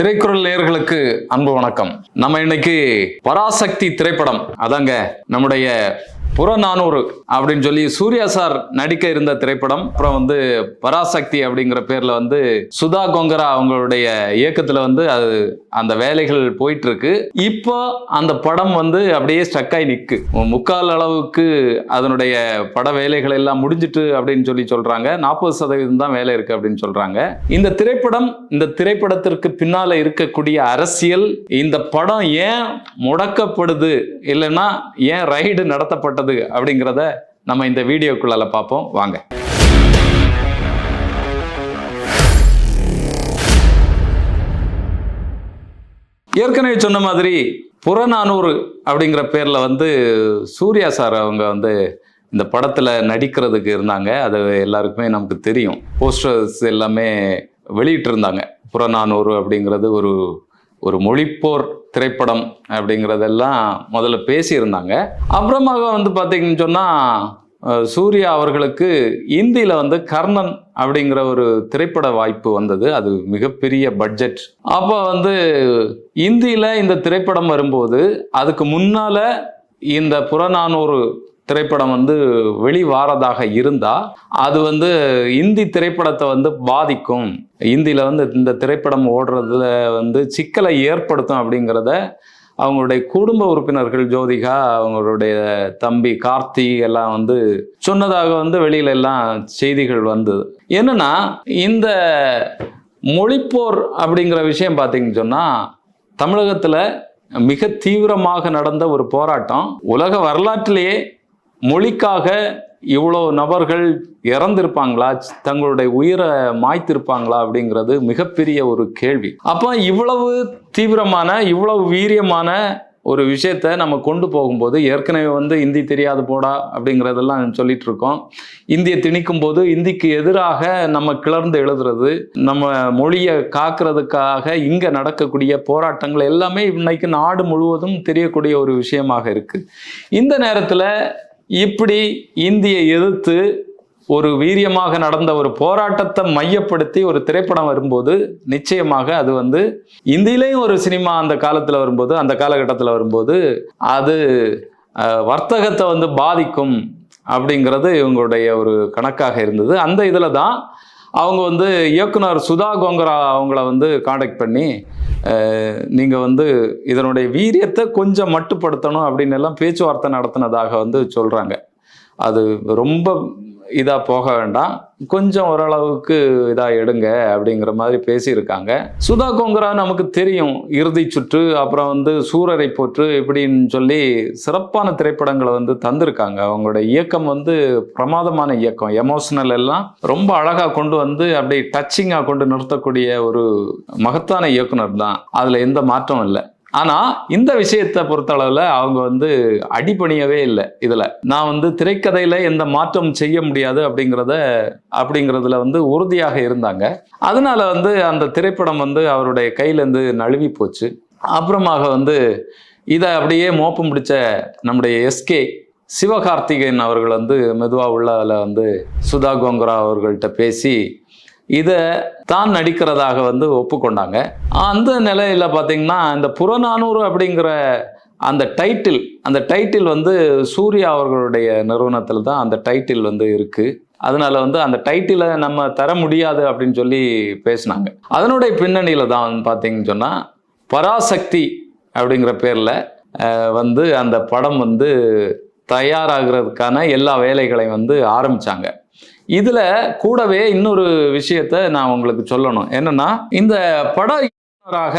திரைக்குறள் நேர்களுக்கு அன்பு வணக்கம். நம்ம இன்னைக்கு பராசக்தி திரைப்படம் அதாங்க நம்முடைய புறநானூறு அப்படின்னு சொல்லி சூர்யா சார் நடிக்க இருந்த திரைப்படம். அப்புறம் வந்து பராசக்தி அப்படிங்கிற பேர்ல வந்து சுதா கொங்கரா அவங்களுடைய இயக்கத்துல வந்து அது அந்த வேலைகள் போயிட்டு இருக்கு இப்போ அந்த படம் வந்து அப்படியே ஸ்டக் ஆகி நிற்கு முக்கால் அளவுக்கு அதனுடைய பட வேலைகள் எல்லாம் முடிஞ்சிட்டு அப்படின்னு சொல்லி சொல்றாங்க. நாற்பது சதவீதம் தான் வேலை இருக்கு அப்படின்னு சொல்றாங்க. இந்த திரைப்படம் இந்த திரைப்படத்திற்கு பின்னால இருக்கக்கூடிய அரசியல் இந்த படம் ஏன் முடக்கப்படுது? இல்லைன்னா ஏன் ரைடு நடத்தப்பட்ட நடத்தப்பட்டது அப்படிங்கிறத நம்ம இந்த வீடியோக்குள்ளால பார்ப்போம். வாங்க. ஏற்கனவே சொன்ன மாதிரி புறநானூறு அப்படிங்கிற பேரில் வந்து சூர்யா சார் அவங்க வந்து இந்த படத்தில் நடிக்கிறதுக்கு இருந்தாங்க. அது எல்லாருக்குமே நமக்கு தெரியும். போஸ்டர்ஸ் எல்லாமே வெளியிட்டிருந்தாங்க. புறநானூறு அப்படிங்கிறது ஒரு ஒரு மொழிப்போர் திரைப்படம் அப்படிங்கிறதெல்லாம் முதல்ல பேசியிருந்தாங்க. அப்புறமாக வந்து பார்த்தீங்கன்னு சொன்னால் சூர்யா அவர்களுக்கு இந்தியில் வந்து கர்ணன் அப்படிங்கிற ஒரு திரைப்பட வாய்ப்பு வந்தது. அது மிகப்பெரிய பட்ஜெட் அப்போ வந்து இந்தியில் இந்த திரைப்படம் வரும்போது அதுக்கு முன்னால் இந்த புறநானூறு திரைப்படம் வந்து வெளிவாரதாக இருந்தா அது வந்து இந்தி திரைப்படத்தை வந்து பாதிக்கும். இந்தியில வந்து இந்த திரைப்படம் ஓடுறதுல வந்து சிக்கலை ஏற்படுத்தும் அப்படிங்கிறத அவங்களுடைய குடும்ப உறுப்பினர்கள் ஜோதிகா அவங்களுடைய தம்பி கார்த்தி எல்லாம் வந்து சொன்னதாக வந்து வெளியில எல்லாம் செய்திகள் வந்தது. என்னன்னா இந்த மொழிப்போர் அப்படிங்கிற விஷயம் பார்த்தீங்கன்னு சொன்னா தமிழகத்துல மிக தீவிரமாக நடந்த ஒரு போராட்டம். உலக வரலாற்றிலேயே மொழிக்காக இவ்வளோ நபர்கள் இறந்திருப்பாங்களா? தங்களுடைய உயிரை மாய்த்திருப்பாங்களா? அப்படிங்கிறது மிகப்பெரிய ஒரு கேள்வி. அப்போ இவ்வளவு தீவிரமான இவ்வளவு வீரியமான ஒரு விஷயத்த நம்ம கொண்டு போகும்போது ஏற்கனவே வந்து இந்தி தெரியாது போடா அப்படிங்கிறதெல்லாம் சொல்லிட்டு இருக்கோம் இந்தியை திணிக்கும் போது இந்திக்கு எதிராக நம்ம கிளர்ந்து எழுதுறது நம்ம மொழியை காக்கிறதுக்காக இங்கே நடக்கக்கூடிய போராட்டங்கள் எல்லாமே இன்னைக்கு நாடு முழுவதும் தெரியக்கூடிய ஒரு விஷயமாக இருக்குது இந்த நேரத்தில் இப்படி இந்தியை எதிர்த்து ஒரு வீரியமாக நடந்த ஒரு போராட்டத்தை மையப்படுத்தி ஒரு திரைப்படம் வரும்போது நிச்சயமாக அது வந்து இந்தியிலேயும் ஒரு சினிமா அந்த காலத்தில் வரும்போது அந்த காலகட்டத்தில் வரும்போது அது வர்த்தகத்தை வந்து பாதிக்கும் அப்படிங்கிறது இவங்களுடைய ஒரு கணக்காக இருந்தது. அந்த இதில் தான் அவங்க வந்து இயக்குனர் சுதா கோங்கரா அவங்கள வந்து காண்டாக்ட் பண்ணி நீங்கள் வந்து இதனுடைய வீரியத்தை கொஞ்சம் மட்டுப்படுத்தணும் அப்படின்னு எல்லாம் பேச்சுவார்த்தை நடத்தினதாக வந்து சொல்கிறாங்க அது ரொம்ப இதாக போக வேண்டாம். கொஞ்சம் ஓரளவுக்கு இதாக எடுங்க அப்படிங்கிற மாதிரி பேசியிருக்காங்க. சுதா கோங்கரா நமக்கு தெரியும். இறுதி சுற்று அப்புறம் வந்து சூரரை போற்று இப்படின்னு சொல்லி சிறப்பான திரைப்படங்களை வந்து தந்திருக்காங்க. அவங்களோட இயக்கம் வந்து பிரமாதமான இயக்கம். எமோஷனல் எல்லாம் ரொம்ப அழகாக கொண்டு வந்து அப்படியே டச்சிங்காக கொண்டு நிறுத்தக்கூடிய ஒரு மகத்தான இயக்குனர் தான். அதில் எந்த மாற்றமும் இல்லை. ஆனா இந்த விஷயத்தை பொறுத்தளவில் அவங்க வந்து அடிப்பணியவே இல்லை இதுல. நான் வந்து திரைக்கதையில எந்த மாற்றம் செய்ய முடியாது அப்படிங்கிறத அப்படிங்கிறதுல வந்து உறுதியாக இருந்தாங்க. அதனால வந்து அந்த திரைப்படம் வந்து அவருடைய கையிலேருந்து நழுவி போச்சு. அப்புறமாக வந்து இதை அப்படியே மோப்பம் பிடிச்ச நம்முடைய எஸ்கே சிவகார்த்திகேயன் அவர்கள் வந்து மெதுவாக உள்ள அதில் வந்து சுதா கோங்கரா அவர்கள்ட்ட பேசி இதை தான் நடிக்கிறதாக வந்து ஒப்புக்கொண்டாங்க. அந்த நிலையில் பார்த்தீங்கன்னா இந்த புறநானூறு அப்படிங்கிற அந்த டைட்டில் அந்த டைட்டில் வந்து சூர்யா அவர்களுடைய நிறுவனத்தில் தான் அந்த டைட்டில் வந்து இருக்குது அதனால வந்து அந்த டைட்டிலை நம்ம தர முடியாது அப்படின்னு சொல்லி பேசினாங்க. அதனுடைய பின்னணியில் தான் வந்து பார்த்தீங்கன்னு சொன்னால் பராசக்தி அப்படிங்கிற பேரில் வந்து அந்த படம் வந்து தயாராகிறதுக்கான எல்லா வேலைகளையும் வந்து ஆரம்பித்தாங்க இதில் கூடவே இன்னொரு விஷயத்த நான் உங்களுக்கு சொல்லணும். என்னன்னா இந்த பட இயக்குனராக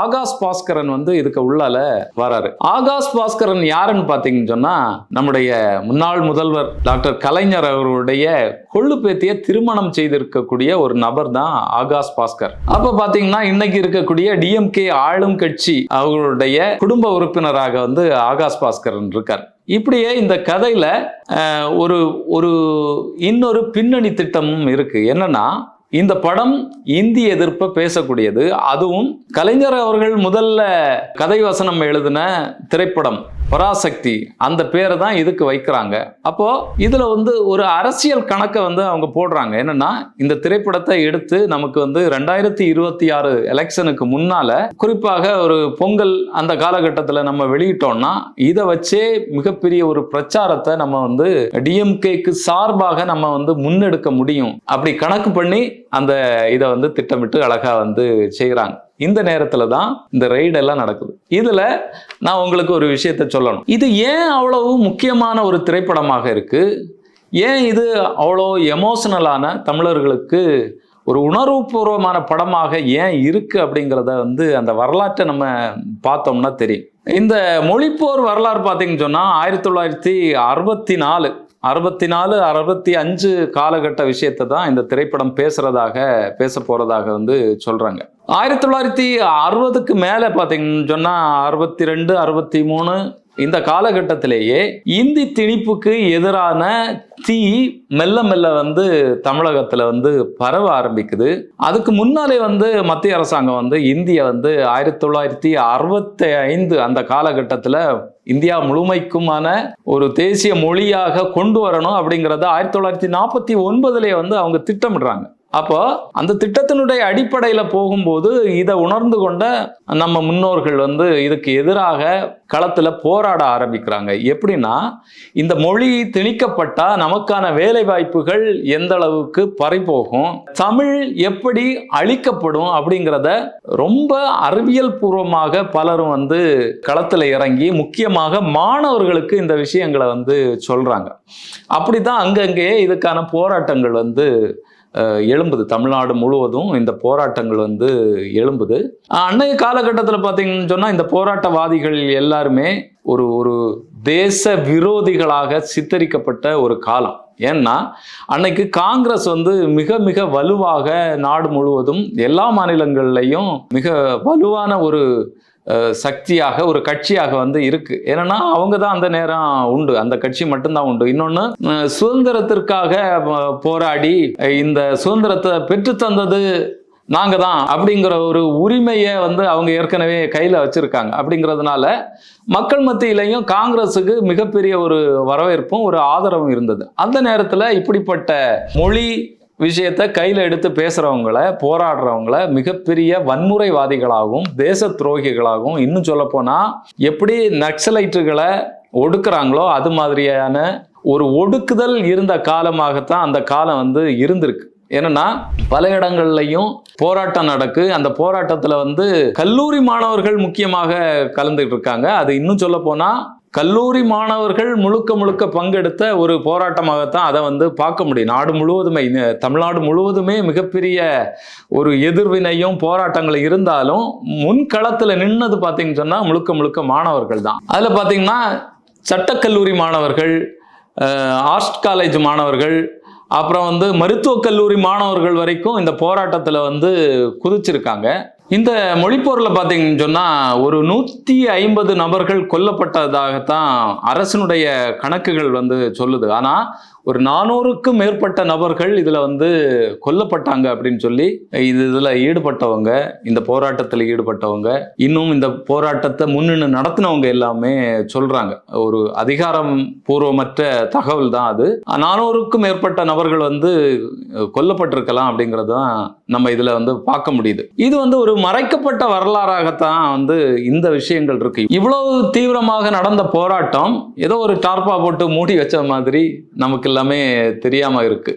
ஆகாஷ் பாஸ்கரன் வந்து இதுக்கு உள்ளால வராரு. ஆகாஷ் பாஸ்கரன் யாருன்னு பார்த்தீங்கன்னு சொன்னா நம்முடைய முன்னாள் முதல்வர் டாக்டர் கலைஞர் அவருடைய கொள்ளு பேத்திய திருமணம் செய்திருக்கக்கூடிய ஒரு நபர் தான் ஆகாஷ் பாஸ்கர். அப்ப பாத்தீங்கன்னா இன்னைக்கு இருக்கக்கூடிய டிஎம்கே ஆளும் கட்சி அவருடைய குடும்ப உறுப்பினராக வந்து ஆகாஷ் பாஸ்கரன் இருக்கார். இப்படியே இந்த கதையில ஒரு ஒரு இன்னொரு பின்னணி திட்டமும் இருக்கு. என்னன்னா இந்த படம் இந்தி எதிர்ப்பை பேசக்கூடியது. அதுவும் கலைஞர் அவர்கள் முதல்ல கதை வசனம் எழுதின திரைப்படம். பராசக்தி அந்த பேரை தான் இதுக்கு வைக்கிறாங்க. அப்போ இதுல வந்து ஒரு அரசியல் கணக்கை வந்து அவங்க போடுறாங்க. என்னன்னா இந்த திரைப்படத்தை எடுத்து நமக்கு வந்து ரெண்டாயிரத்தி இருபத்தி ஆறு எலெக்ஷனுக்கு முன்னால குறிப்பாக ஒரு பொங்கல் அந்த காலகட்டத்தில் நம்ம வெளியிட்டோம்னா இதை வச்சே மிகப்பெரிய ஒரு பிரச்சாரத்தை நம்ம வந்து டிஎம்கேக்கு சார்பாக நம்ம வந்து முன்னெடுக்க முடியும். அப்படி கணக்கு பண்ணி அந்த இதை வந்து திட்டமிட்டு அழகா வந்து செய்கிறாங்க இந்த நேரத்துல தான் இந்த ரெய்டு எல்லாம் நடக்குது. இதுல நான் உங்களுக்கு ஒரு விஷயத்த சொல்லணும். இது ஏன் அவ்வளவு முக்கியமான ஒரு திரைப்படமாக இருக்கு? ஏன் இது அவ்வளோ எமோஷனலான தமிழர்களுக்கு ஒரு உணர்வுபூர்வமான படமாக ஏன் இருக்குது அப்படிங்கிறத வந்து அந்த வரலாற்றை நம்ம பார்த்தோம்னா தெரியும். இந்த மொழிப்போர் வரலாறு பார்த்தீங்கன்னு சொன்னால் ஆயிரத்தி தொள்ளாயிரத்தி அறுபத்தி நாலு அறுபத்தி நாலு அறுபத்தி அஞ்சு காலகட்ட விஷயத்தை தான் இந்த திரைப்படம் பேசுறதாக பேச போறதாக வந்து சொல்றாங்க. ஆயிரத்தி தொள்ளாயிரத்தி அறுபதுக்கு மேலே பார்த்தீங்கன்னு சொன்னால் அறுபத்தி ரெண்டு அறுபத்தி மூணு இந்த காலகட்டத்திலேயே இந்தி திணிப்புக்கு எதிரான தீ மெல்ல மெல்ல வந்து தமிழகத்துல வந்து பரவ ஆரம்பிக்குது. அதுக்கு முன்னாலே வந்து மத்திய அரசாங்கம் வந்து இந்திய வந்து ஆயிரத்தி தொள்ளாயிரத்தி அறுபத்தி ஐந்து அந்த காலகட்டத்தில் இந்தியா முழுமைக்குமான ஒரு தேசிய மொழியாக கொண்டு வரணும் அப்படிங்கிறத ஆயிரத்தி தொள்ளாயிரத்தி நாற்பத்தி ஒன்பதுலேயே வந்து அவங்க திட்டமிடுறாங்க. அப்போ அந்த திட்டத்தினுடைய அடிப்படையில் போகும்போது இதை உணர்ந்து கொண்ட நம்ம முன்னோர்கள் வந்து இதுக்கு எதிராக களத்தில் போராட ஆரம்பிக்கிறாங்க. எப்படின்னா இந்த மொழி திணிக்கப்பட்டா நமக்கான வேலை வாய்ப்புகள் எந்த அளவுக்கு பறிபோகும் தமிழ் எப்படி அழிக்கப்படும் அப்படிங்கிறத ரொம்ப அறிவியல் பூர்வமாக பலரும் வந்து களத்தில் இறங்கி முக்கியமாக மாணவர்களுக்கு இந்த விஷயங்களை வந்து சொல்றாங்க. அப்படிதான் அங்கங்கே இதுக்கான போராட்டங்கள் வந்து எழும்புது. தமிழ்நாடு முழுவதும் இந்த போராட்டங்கள் வந்து எழும்புது. அன்னைய காலகட்டத்தில் பார்த்தீங்கன்னு சொன்னால் இந்த போராட்டவாதிகள் எல்லாருமே ஒரு ஒரு தேச விரோதிகளாக சித்தரிக்கப்பட்ட ஒரு காலம். ஏன்னா அன்னைக்கு காங்கிரஸ் வந்து மிக மிக வலுவாக நாடு முழுவதும் எல்லா மாநிலங்கள்லையும் மிக வலுவான ஒரு சக்தியாக ஒரு கட்சியாக வந்து இருக்கு. ஏன்னா அவங்க தான் அந்த நேரம் உண்டு. அந்த கட்சி மட்டும்தான் உண்டு. இன்னொன்று சுதந்திரத்திற்காக போராடி இந்த சுதந்திரத்தை பெற்று தந்தது நாங்க தான் அப்படிங்கிற ஒரு உரிமையை வந்து அவங்க ஏற்கனவே கையில வச்சிருக்காங்க. அப்படிங்கிறதுனால மக்கள் மத்தியிலையும் காங்கிரஸுக்கு மிகப்பெரிய ஒரு வரவேற்பும் ஒரு ஆதரவும் இருந்தது. அந்த நேரத்துல இப்படிப்பட்ட மொழி விஷயத்தை கையில் எடுத்து பேசுகிறவங்கள போராடுறவங்கள மிகப்பெரிய வன்முறைவாதிகளாகவும் தேச துரோகிகளாகவும் இன்னும் சொல்லப்போனால் எப்படி நக்சலைட்டுகளை ஒடுக்குறாங்களோ அது மாதிரியான ஒரு ஒடுக்குதல் இருந்த காலமாகத்தான் அந்த காலம் வந்து இருந்திருக்கு. என்னன்னா பல இடங்கள்லையும் போராட்டம் நடக்கு. அந்த போராட்டத்தில் வந்து கல்லூரி மாணவர்கள் முக்கியமாக கலந்துகிட்டு இருக்காங்க. அது இன்னும் சொல்ல போனால் கல்லூரி மாணவர்கள் முழுக்க முழுக்க பங்கெடுத்த ஒரு போராட்டமாகத்தான் அதை வந்து பார்க்க முடியும். நாடு முழுவதுமே தமிழ்நாடு முழுவதுமே மிகப்பெரிய ஒரு எதிர்வினையும் போராட்டங்கள் இருந்தாலும் முன்களத்தில் நின்னது பார்த்தீங்கன்னு சொன்னால் முழுக்க முழுக்க மாணவர்கள் தான். அதில் பார்த்தீங்கன்னா சட்டக்கல்லூரி மாணவர்கள் ஆர்ட்ஸ் காலேஜ் மாணவர்கள் அப்புறம் வந்து மருத்துவக் கல்லூரி மாணவர்கள் வரைக்கும் இந்த போராட்டத்தில் வந்து குதிச்சிருக்காங்க. இந்த மொழிப்போரில் பார்த்தீங்கன்னு சொன்னால் ஒரு நூற்றி ஐம்பது நபர்கள் கொல்லப்பட்டதாகத்தான் அரசினுடைய கணக்குகள் வந்து சொல்லுது. ஆனால் ஒரு நானூறுக்கும் மேற்பட்ட நபர்கள் இதில் வந்து கொல்லப்பட்டாங்க அப்படின்னு சொல்லி இது இதில் ஈடுபட்டவங்க இந்த போராட்டத்தில் ஈடுபட்டவங்க இன்னும் இந்த போராட்டத்தை முன்னின்று நடத்தினவங்க எல்லாமே சொல்கிறாங்க ஒரு அதிகாரம் பூர்வமற்ற தகவல் தான் அது. நானூறுக்கும் மேற்பட்ட நபர்கள் வந்து கொல்லப்பட்டிருக்கலாம் அப்படிங்கிறது தான் நம்ம இதில் வந்து பார்க்க முடியுது. இது வந்து ஒரு மறைக்கப்பட்ட வரலாறாகத்தான் வந்து இந்த விஷயங்கள் இருக்கு. இவ்வளவு தீவிரமாக நடந்த போராட்டம் ஏதோ ஒரு டார்பா போட்டு மூடி வச்ச மாதிரி நமக்கு எல்லாமே தெரியாம இருக்கு.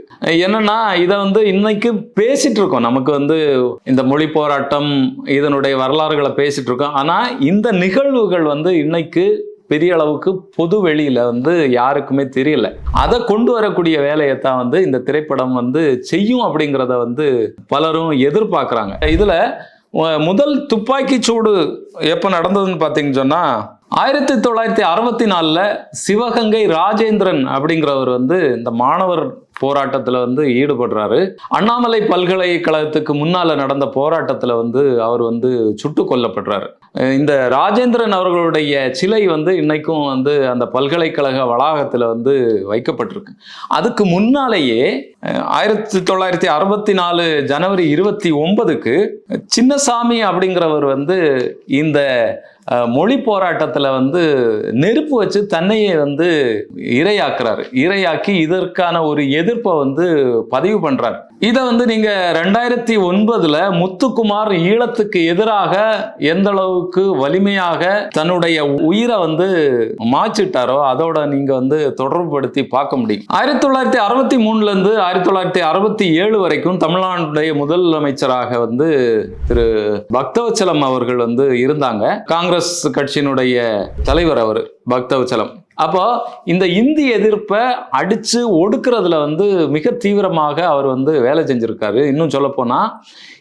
என்னன்னா இதை வந்து இன்னைக்கு பேசிட்டு இருக்கோம். நமக்கு வந்து இந்த மொழி போராட்டம் இதனுடைய வரலாறுகளை பேசிட்டு இருக்கோம். ஆனா இந்த நிகழ்வுகள் வந்து இன்னைக்கு பெரிய அளவுக்கு பொது வெளியில வந்து யாருக்குமே தெரியல. அதை கொண்டு வரக்கூடிய வேலையை தான் வந்து இந்த திரைப்படம் வந்து செய்யும் அப்படிங்கிறத வந்து பலரும் எதிர்பார்க்குறாங்க. இதுல முதல் துப்பாக்கி சூடு எப்போ நடந்ததுன்னு பார்த்தீங்கன்னு சொன்னா ஆயிரத்தி தொள்ளாயிரத்தி அறுபத்தி நாலில் சிவகங்கை ராஜேந்திரன் அப்படிங்கிறவர் வந்து இந்த மாணவர் போராட்டத்தில் வந்து ஈடுபடுறாரு. அண்ணாமலை பல்கலைக்கழகத்துக்கு முன்னால் நடந்த போராட்டத்தில் வந்து அவர் வந்து சுட்டு கொல்லப்படுறாரு. இந்த ராஜேந்திரன் அவர்களுடைய சிலை வந்து இன்னைக்கும் வந்து அந்த பல்கலைக்கழக வளாகத்தில் வந்து வைக்கப்பட்டிருக்கு. அதுக்கு முன்னாலேயே ஆயிரத்தி தொள்ளாயிரத்தி அறுபத்தி நாலு ஜனவரி இருபத்தி ஒன்பதுக்கு சின்னசாமி அப்படிங்கிறவர் வந்து இந்த மொழி போராட்டத்தில் வந்து நெருப்பு வச்சு தன்னையே வந்து இரையாக்குறாரு. இரையாக்கி இதற்கான ஒரு எதிர்ப்பை வந்து பதிவு பண்ணுறாரு இதை வந்து நீங்கள் ரெண்டாயிரத்தி ஒன்பதுல முத்துக்குமார் ஈழத்துக்கு எதிராக எந்த அளவுக்கு வலிமையாக தன்னுடைய உயிரை வந்து மாச்சிட்டாரோ அதோட நீங்கள் வந்து தொடர்புபடுத்தி பார்க்க முடியும். ஆயிரத்தி தொள்ளாயிரத்தி அறுபத்தி மூணுல இருந்து ஆயிரத்தி தொள்ளாயிரத்தி அறுபத்தி ஏழு வரைக்கும் தமிழ்நாட்டுடைய முதலமைச்சராக வந்து திரு பக்தவச்சலம் அவர்கள் வந்து இருந்தாங்க. காங்கிரஸ் கட்சியினுடைய தலைவர் அவர் பக்தவச்சலம் அப்போ இந்த இந்தி எதிர்ப்பை அடிச்சு ஒடுக்குறதுல வந்து மிக தீவிரமாக அவர் வந்து வேலை செஞ்சுருக்காரு. இன்னும் சொல்லப்போனால்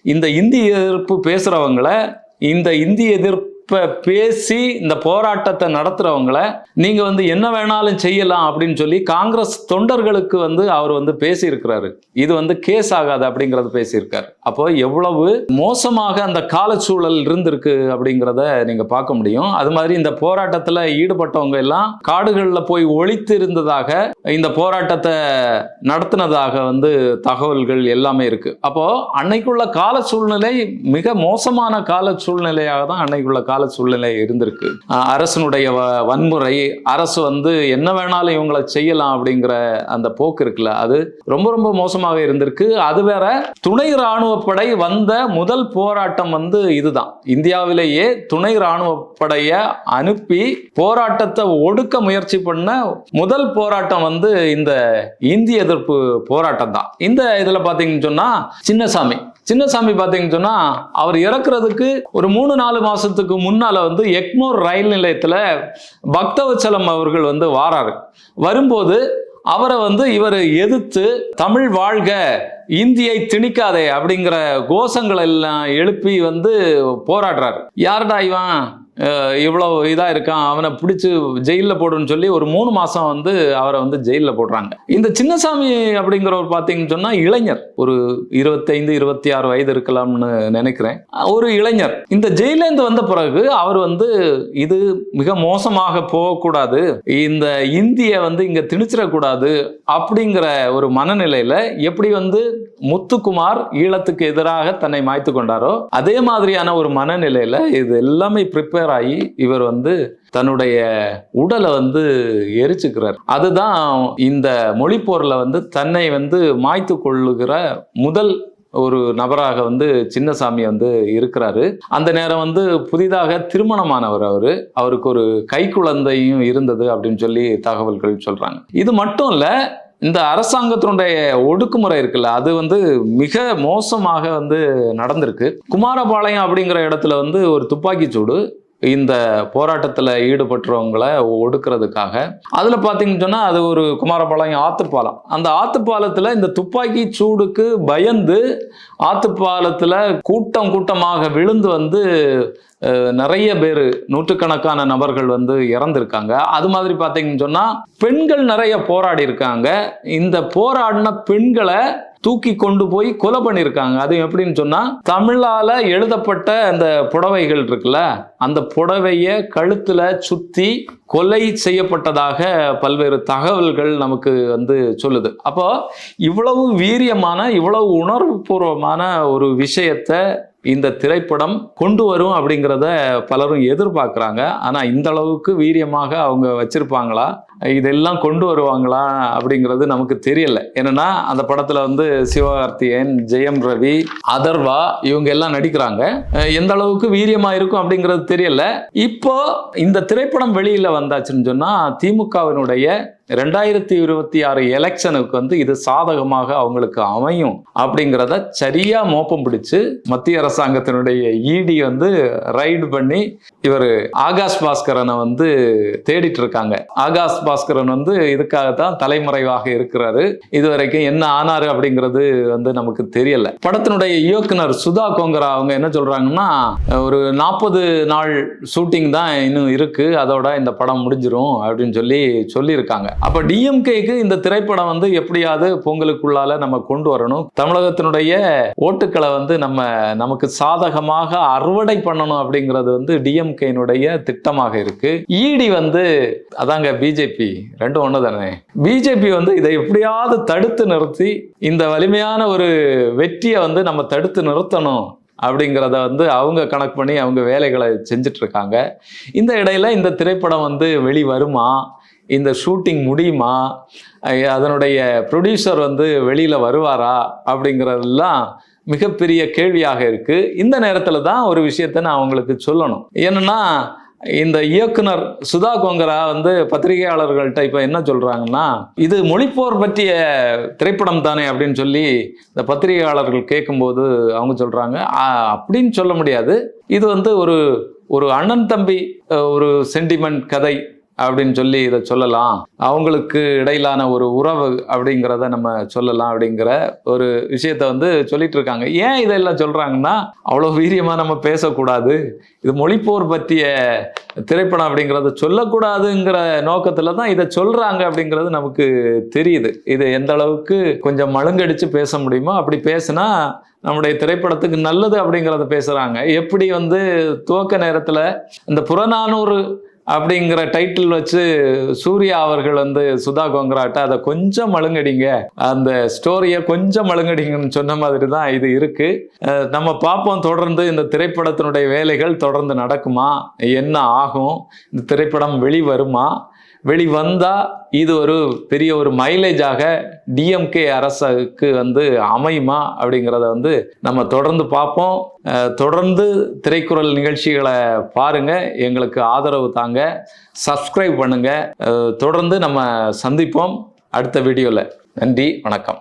இந்த இந்தி எதிர்ப்பு பேசுகிறவங்களை இந்த இந்தி எதிர்ப்பு பேசி இந்த போராட்டத்தை நடத்துகிறவங்களை நீங்கள் வந்து என்ன வேணாலும் செய்யலாம் அப்படின்னு சொல்லி காங்கிரஸ் தொண்டர்களுக்கு வந்து அவர் வந்து பேசியிருக்கிறாரு. இது வந்து கேஸ் ஆகாது அப்படிங்கறத பேசியிருக்காரு. அப்போ எவ்வளவு மோசமாக அந்த காலச்சூழல் இருந்திருக்கு அப்படிங்கிறத நீங்கள் பார்க்க முடியும். அது மாதிரி இந்த போராட்டத்தில் ஈடுபட்டவங்க எல்லாம் காடுகளில் போய் ஒழித்து இருந்ததாக இந்த போராட்டத்தை நடத்தினதாக வந்து தகவல்கள் எல்லாமே இருக்குது அப்போது அன்னைக்குள்ள கால சூழ்நிலை மிக மோசமான கால சூழ்நிலையாக தான் அன்னைக்குள்ள கால சூழ்நிலை இருந்திருக்கு. அரசனுடைய வ- வன்முறை அரசு வந்து என்ன வேணாலும் இவங்களை செய்யலாம் அப்படிங்கிற அந்த போக்கு இருக்குல்ல அது ரொம்ப ரொம்ப மோசமாக இருந்திருக்கு. அது வேற துணை ராணுவ படை வந்த முதல் போராட்டம் வந்து இதுதான். இந்தியாவிலேயே துணை ராணுவ படைய அனுப்பி போராட்டத்தை ஒடுக்க முயற்சி பண்ண முதல் போராட்டம் வந்து இந்த இந்திய எதிர்ப்பு போராட்டம் தான் இந்த இதுல பாத்தீங்கன்னு சொன்னா சின்னசாமி. சின்னசாமி பார்த்தீங்கன்னு சொன்னால் அவர் இறக்குறதுக்கு ஒரு மூணு நாலு மாதத்துக்கு முன்னால் வந்து எக்மோர் ரயில் நிலையத்தில் பக்தவச்சலம் அவர்கள் வந்து வாராரு. வரும்போது அவரை வந்து இவர் எதிர்த்து தமிழ் வாழ்க இந்தியை திணிக்காதே அப்படிங்கிற கோஷங்களெல்லாம் எழுப்பி வந்து போராடுறாரு. யாருடா இவன்? இவ்வளோ இதாக இருக்கான் அவனை பிடிச்சி ஜெயிலில் போடுன்னு சொல்லி ஒரு மூணு மாதம் வந்து அவரை வந்து ஜெயிலில் போடுறாங்க. இந்த சின்னசாமி அப்படிங்கிறவர் பார்த்தீங்கன்னு சொன்னால் இளைஞர். ஒரு இருபத்தைந்து இருபத்தி ஆறு வயது இருக்கலாம்னு நினைக்கிறேன். ஒரு இளைஞர். இந்த ஜெயிலேருந்து வந்த பிறகு அவர் வந்து இது மிக மோசமாக போகக்கூடாது இந்த இந்திய வந்து இங்கே திணிச்சிடக்கூடாது அப்படிங்கிற ஒரு மனநிலையில் எப்படி வந்து முத்துக்குமார் ஈழத்துக்கு எதிராக தன்னை மாய்த்து கொண்டாரோ அதே மாதிரியான ஒரு மனநிலையில் இது எல்லாமே ப்ரிப்பேர் ஆகி இவர் வந்து தன்னுடைய உடலை வந்து எரிச்சுக்கிறார். அதுதான் இந்த மொழிப்போரில் வந்து தன்னை வந்து மாய்த்து கொள்ளுகிற முதல் ஒரு நபராக வந்து சின்னசாமி வந்து இருக்கிறாரு. அந்த நேரம் வந்து புதிதாக திருமணமானவர் அவரு. அவருக்கு ஒரு கை குழந்தையும் இருந்தது அப்படின்னு சொல்லி தகவல்கள் சொல்றாங்க. இது மட்டும் இல்ல இந்த அரசாங்கத்தினுடைய ஒடுக்குமுறை இருக்குல்ல அது வந்து மிக மோசமாக வந்து நடந்திருக்கு. குமாரபாளையம் அப்படிங்கிற இடத்துல வந்து ஒரு துப்பாக்கிச் சூடு இந்த போராட்டத்தில் ஈடுபட்டுறவங்கள ஒடுக்கிறதுக்காக. அதில் பார்த்தீங்கன்னு சொன்னால் அது ஒரு குமாரபாளையம் ஆத்துப்பாலம். அந்த ஆத்துப்பாலத்தில் இந்த துப்பாக்கி சூடுக்கு பயந்து ஆத்துப்பாலத்தில் கூட்டம் கூட்டமாக விழுந்து வந்து நிறைய பேர் நூற்றுக்கணக்கான நபர்கள் வந்து இறந்திருக்காங்க. அது மாதிரி பார்த்தீங்கன்னு சொன்னால் பெண்கள் நிறைய போராடி இருக்காங்க இந்த போராடின பெண்களை தூக்கி கொண்டு போய் கொலை பண்ணியிருக்காங்க. அது எப்படின்னு சொன்னா தமிழால எழுதப்பட்ட அந்த புடவைகள் இருக்குல்ல அந்த புடவைய கழுத்துல சுத்தி கொலை செய்யப்பட்டதாக பல்வேறு தகவல்கள் நமக்கு வந்து சொல்லுது. அப்போ இவ்வளவு வீரியமான இவ்வளவு உணர்வுபூர்வமான ஒரு விஷயத்தை இந்த திரைப்படம் கொண்டு வரும் அப்படிங்கிறத பலரும் எதிர்பார்க்குறாங்க. ஆனால் இந்த அளவுக்கு வீரியமாக அவங்க வச்சிருப்பாங்களா? இதெல்லாம் கொண்டு வருவாங்களா அப்படிங்கிறது நமக்கு தெரியல. என்னன்னா அந்த படத்துல வந்து சிவகார்த்திகேயன் ஜெயம் ரவி அதர்வா இவங்க எல்லாம் நடிக்கிறாங்க. எந்த அளவுக்கு வீரியமா இருக்கும் அப்படிங்கிறது தெரியல. இப்போ இந்த திரைப்படம் வெளியில வந்தாச்சுன்னு சொன்னா திமுகவினுடைய ரெண்டாயிரத்தி இருபத்தி ஆறு எலெக்ஷனுக்கு வந்து இது சாதகமாக அவங்களுக்கு அமையும் அப்படிங்கிறத சரியா மோப்பம் பிடிச்சு மத்திய அரசாங்கத்தினுடைய இடி வந்து ரைடு பண்ணி இவர் ஆகாஷ் பாஸ்கரனை வந்து தேடிட்டு இருக்காங்க. ஆகாஷ் பாஸ்கரன் வந்து இதுக்காகத்தான் தலைமறைவாக இருக்கிறாரு. இதுவரைக்கும் என்ன ஆனாரு அப்படிங்கிறது வந்து நமக்கு தெரியல. படத்தினுடைய இயக்குனர் சுதா கோங்கரா அவங்க என்ன சொல்றாங்கன்னா ஒரு நாற்பது நாள் ஷூட்டிங் தான் இன்னும் இருக்கு அதோட இந்த படம் முடிஞ்சிரும் அப்படின்னு சொல்லி சொல்லியிருக்காங்க. அப்ப டிஎம்கேக்கு இந்த திரைப்படம் வந்து எப்படியாவது பொங்கலுக்குள்ளால நம்ம கொண்டு வரணும். தமிழகத்தினுடைய ஓட்டுக்களை வந்து நம்ம நமக்கு சாதகமாக அறுவடை பண்ணணும் அப்படிங்கிறது வந்து டிஎம்கேனுடைய திட்டமாக இருக்கு. இடி வந்து அதாங்க பிஜேபி ரெண்டும் ஒன்று தானே பிஜேபி வந்து இதை எப்படியாவது தடுத்து நிறுத்தி இந்த வலிமையான ஒரு வெற்றியை வந்து நம்ம தடுத்து நிறுத்தணும் அப்படிங்கிறத வந்து அவங்க கணக்கு பண்ணி அவங்க வேலைகளை செஞ்சுட்டு இருக்காங்க இந்த இடையில இந்த திரைப்படம் வந்து வெளி வருமா இந்த ஷூட்டிங் முடியுமா? அதனுடைய ப்ரொடியூசர் வந்து வெளியில் வருவாரா? அப்படிங்கிறதெல்லாம் மிகப்பெரிய கேள்வியாக இருக்குது இந்த நேரத்தில் தான் ஒரு விஷயத்தை நான் அவங்களுக்கு சொல்லணும். என்னென்னா இந்த இயக்குனர் சுதா கோங்கரா வந்து பத்திரிகையாளர்கள்ட்ட இப்போ என்ன சொல்கிறாங்கன்னா இது மொழிப்போர் பற்றிய திரைப்படம் தானே அப்படின்னு சொல்லி இந்த பத்திரிகையாளர்கள் கேட்கும்போது அவங்க சொல்கிறாங்க அப்படின்னு சொல்ல முடியாது. இது வந்து ஒரு ஒரு அண்ணன் தம்பி ஒரு சென்டிமெண்ட் கதை. அப்படின்னு சொல்லி இதை சொல்லலாம். அவங்களுக்கு இடையிலான ஒரு உறவு அப்படிங்கிறத நம்ம சொல்லலாம் அப்படிங்கிற ஒரு விஷயத்த வந்து சொல்லிட்டு இருக்காங்க. ஏன் இதெல்லாம் சொல்கிறாங்கன்னா அவ்வளோ வீரியமாக நம்ம பேசக்கூடாது. இது மொழிப்போர் பற்றிய திரைப்படம் அப்படிங்கிறத சொல்லக்கூடாதுங்கிற நோக்கத்தில் தான் இதை சொல்கிறாங்க அப்படிங்கிறது நமக்கு தெரியுது. இது எந்த அளவுக்கு கொஞ்சம் மழுங்கடிச்சு பேச முடியுமோ அப்படி பேசினா நம்முடைய திரைப்படத்துக்கு நல்லது அப்படிங்கிறத பேசுகிறாங்க எப்படி வந்து துவக்க நேரத்தில் இந்த புறநானூறு அப்படிங்கிற டைட்டில் வச்சு சூர்யா அவர்கள் வந்து சுதா கோங்கராட்ட அதை கொஞ்சம் மழுங்கடிங்க. அந்த ஸ்டோரியை கொஞ்சம் மழுங்கடிங்கன்னு சொன்ன மாதிரி தான் இது இருக்கு. நம்ம பார்ப்போம் தொடர்ந்து இந்த திரைப்படத்தினுடைய வேலைகள் தொடர்ந்து நடக்குமா? என்ன ஆகும்? இந்த திரைப்படம் வெளி வெளிவந்தால் வெளி இது ஒரு பெரிய ஒரு மைலேஜாக டிஎம்கே அரசுக்கு வந்து அமையுமா அப்படிங்கிறத வந்து நம்ம தொடர்ந்து பார்ப்போம். தொடர்ந்து திரைக்குறள் நிகழ்ச்சிகளை பாருங்கள் எங்களுக்கு ஆதரவு தாங்க. சப்ஸ்கிரைப் பண்ணுங்கள் தொடர்ந்து நம்ம சந்திப்போம். அடுத்த வீடியோவில் நன்றி. வணக்கம்.